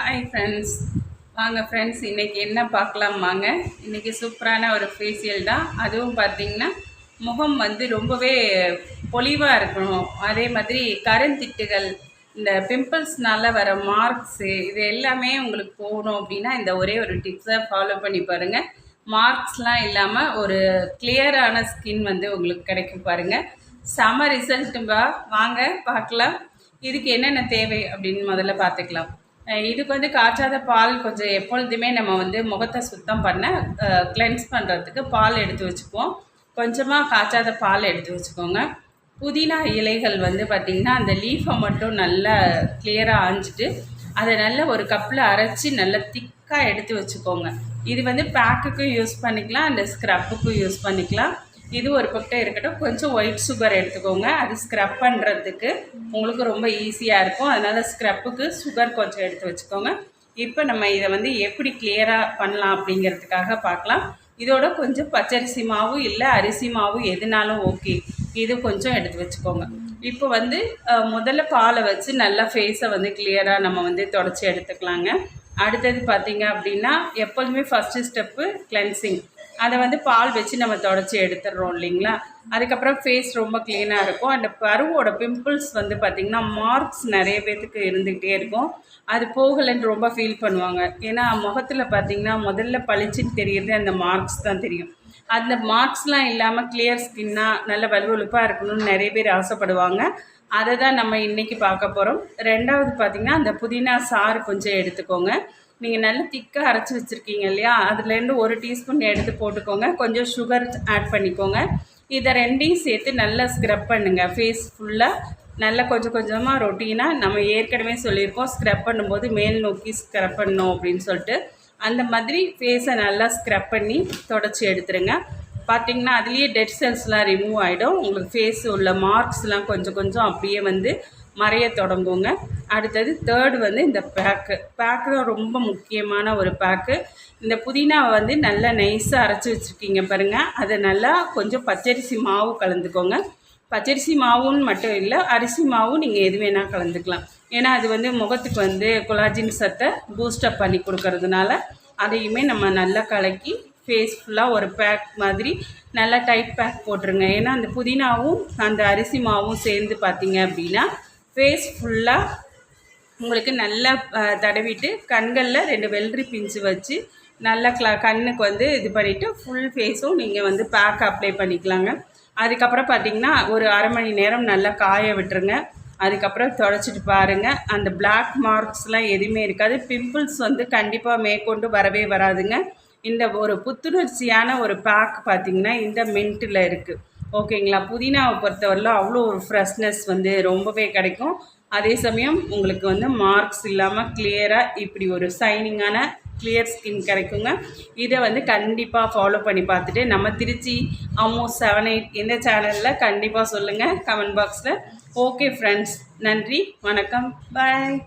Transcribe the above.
Hi friends வாங்க friends இன்றைக்கி என்ன பார்க்கலாம் வாங்க இன்றைக்கி சூப்பரான ஒரு ஃபேஷியல் தான். அதுவும் பார்த்திங்கன்னா முகம் வந்து ரொம்பவே பொலிவாக இருக்கணும். அதே மாதிரி கருந்திட்டுகள் இந்த பிம்பிள்ஸ்னால வர மார்க்ஸு இது எல்லாமே உங்களுக்கு போகணும் அப்படின்னா இந்த ஒரே ஒரு டிப்ஸை ஃபாலோ பண்ணி பாருங்கள் மார்க்ஸ்லாம் இல்லாமல் ஒரு கிளியரான ஸ்கின் வந்து உங்களுக்கு கிடைக்கும் பாருங்கள் செம ரிசல்ட்டும்பா வாங்க பார்க்கலாம். இதுக்கு என்னென்ன தேவை அப்படின்னு முதல்ல பார்த்துக்கலாம். இதுக்கு வந்து காய்ச்சாத பால் கொஞ்சம் எப்பொழுதுமே நம்ம வந்து முகத்தை சுத்தம் பண்ண கிளென்ஸ் பண்ணுறதுக்கு பால் எடுத்து வச்சுக்குவோம். கொஞ்சமாக காய்ச்சாத பால் எடுத்து வச்சுக்கோங்க. புதினா இலைகள் வந்து பார்த்திங்கன்னா அந்த லீஃபை மட்டும் நல்லா கிளியராக ஆஞ்சிட்டு அதை நல்லா ஒரு கப்பில் அரைச்சி நல்லா திக்காக எடுத்து வச்சுக்கோங்க. இது வந்து பேக்குக்கும் யூஸ் பண்ணிக்கலாம் அந்த ஸ்க்ரப்புக்கும் யூஸ் பண்ணிக்கலாம். இது ஒரு பக்கம் இருக்கட்டும். கொஞ்சம் ஒயிட் சுகர் எடுத்துக்கோங்க. அது ஸ்க்ரப் பண்ணுறதுக்கு உங்களுக்கு ரொம்ப ஈஸியாக இருக்கும். அதனால் ஸ்க்ரப்புக்கு சுகர் கொஞ்சம் எடுத்து வச்சுக்கோங்க. இப்போ நம்ம இதை வந்து எப்படி கிளியராக பண்ணலாம் அப்படிங்கிறதுக்காக பார்க்கலாம். இதோட கொஞ்சம் பச்சரிசி மாவு இல்லை அரிசி மாவு எதுனாலும் ஓகே இது கொஞ்சம் எடுத்து வச்சுக்கோங்க. இப்போ வந்து முதல்ல பாலை வச்சு நல்லா ஃபேஸை வந்து கிளியராக நம்ம வந்து தொடச்சி எடுத்துக்கலாங்க. அடுத்தது பார்த்திங்க அப்படின்னா எப்போதுமே ஃபஸ்ட்டு ஸ்டெப்பு கிளென்சிங் அதை வந்து பால் வச்சு நம்ம தொடச்சி எடுத்துடுறோம் இல்லைங்களா? அதுக்கப்புறம் ஃபேஸ் ரொம்ப க்ளீனாக இருக்கும். அந்த பருவோட பிம்பிள்ஸ் வந்து பார்த்திங்கன்னா மார்க்ஸ் நிறைய பேர்த்துக்கு இருந்துக்கிட்டே இருக்கும். அது போகலைன்னு ரொம்ப ஃபீல் பண்ணுவாங்க. ஏன்னா முகத்தில் பார்த்திங்கன்னா முதல்ல பளிச்சுன்னு தெரியுறது அந்த மார்க்ஸ் தான் தெரியும். அந்த மார்க்ஸ்லாம் இல்லாமல் கிளியர் ஸ்கின்னாக நல்ல வலுவலுப்பாக இருக்கணும்னு நிறைய பேர் ஆசைப்படுவாங்க. அதை தான் நம்ம இன்றைக்கி பார்க்க போகிறோம் ரெண்டாவது பார்த்திங்கன்னா அந்த புதினா சாறு கொஞ்சம் எடுத்துக்கோங்க. நீங்கள் நல்ல திக்காக அரைச்சி வச்சுருக்கீங்க இல்லையா? அதுலேருந்து ஒரு டீஸ்பூன் எடுத்து போட்டுக்கோங்க. கொஞ்சம் சுகர் ஆட் பண்ணிக்கோங்க. இதை ரெண்டையும் சேர்த்து நல்லா ஸ்க்ரப் பண்ணுங்கள் ஃபேஸ் ஃபுல்லாக நல்லா கொஞ்சம் கொஞ்சமாக ரொட்டீனாக நம்ம ஏற்கனவே சொல்லியிருக்கோம். ஸ்க்ரப் பண்ணும்போது மேல் நோக்கி ஸ்க்ரப் பண்ணணும் அப்படின்னு சொல்லிட்டு அந்த மாதிரி ஃபேஸை நல்லா ஸ்க்ரப் பண்ணி தொடச்சி எடுத்துருங்க. பார்த்திங்கன்னா அதுலேயே டெட் செல்ஸ்லாம் ரிமூவ் ஆகிடும் உங்களுக்கு ஃபேஸ் உள்ள மார்க்ஸ்லாம் கொஞ்சம் கொஞ்சம் அப்படியே வந்து மறைய தொடங்குங்க. அடுத்தது தேர்டு வந்து இந்த பேக்கு பேக்கு தான் ரொம்ப முக்கியமான ஒரு பேக்கு இந்த புதினாவை வந்து நல்லா நைஸாக அரைச்சி வச்சுருக்கீங்க பாருங்கள் அதை நல்லா கொஞ்சம் பச்சரிசி மாவு கலந்துக்கோங்க. பச்சரிசி மாவுன்னு மட்டும் இல்லை அரிசி மாவும் நீங்கள் எது வேணால் கலந்துக்கலாம். ஏன்னா அது வந்து முகத்துக்கு வந்து கொலாஜின் சத்தை பூஸ்டப் பண்ணி கொடுக்கறதுனால அதையுமே நம்ம நல்லா கலக்கி ஃபேஸ் ஃபுல்லாக ஒரு பேக் மாதிரி நல்லா டைட் பேக் போட்டுருங்க. ஏன்னா அந்த புதினாவும் அந்த அரிசி மாவும் சேர்ந்து பார்த்தீங்க அப்படின்னா ஃபேஸ் ஃபுல்லாக உங்களுக்கு நல்லா தடவிட்டு கண்களில் ரெண்டு வெள்ளரி பிஞ்சு வச்சு நல்லா க்ளா கண்ணுக்கு வந்து இது பண்ணிவிட்டு ஃபுல் ஃபேஸும் நீங்கள் வந்து பேக் அப்ளை பண்ணிக்கலாங்க. அதுக்கப்புறம் பார்த்திங்கன்னா ஒரு அரை மணி நேரம் நல்லா காய விட்டுருங்க. அதுக்கப்புறம் தொடச்சிட்டு பாருங்கள் அந்த பிளாக் மார்க்ஸ்லாம் எதுவுமே இருக்காது. பிம்பிள்ஸ் வந்து கண்டிப்பாக மேற்கொண்டு வரவே வராதுங்க. இந்த ஒரு புத்துணர்ச்சியான ஒரு பேக் பார்த்திங்கன்னா இந்த மின்ட்டில் இருக்குது ஓகேங்களா? புதினாவை பொறுத்தவரையிலும் அவ்வளோ ஒரு ஃப்ரெஷ்னஸ் வந்து ரொம்பவே கிடைக்கும். அதே சமயம் உங்களுக்கு வந்து மார்க்ஸ் இல்லாமல் கிளியராக இப்படி ஒரு சைனிங்கான கிளியர் ஸ்கின் கிடைக்குங்க. இதை வந்து கண்டிப்பாக ஃபாலோ பண்ணி பார்த்துட்டு நம்ம திருச்சி ஆல்மோஸ்ட் செவன் எயிட் இந்த சேனலில் கண்டிப்பாக சொல்லுங்கள் கமெண்ட் பாக்ஸில் ஓகே ஃப்ரெண்ட்ஸ் நன்றி வணக்கம் பாய்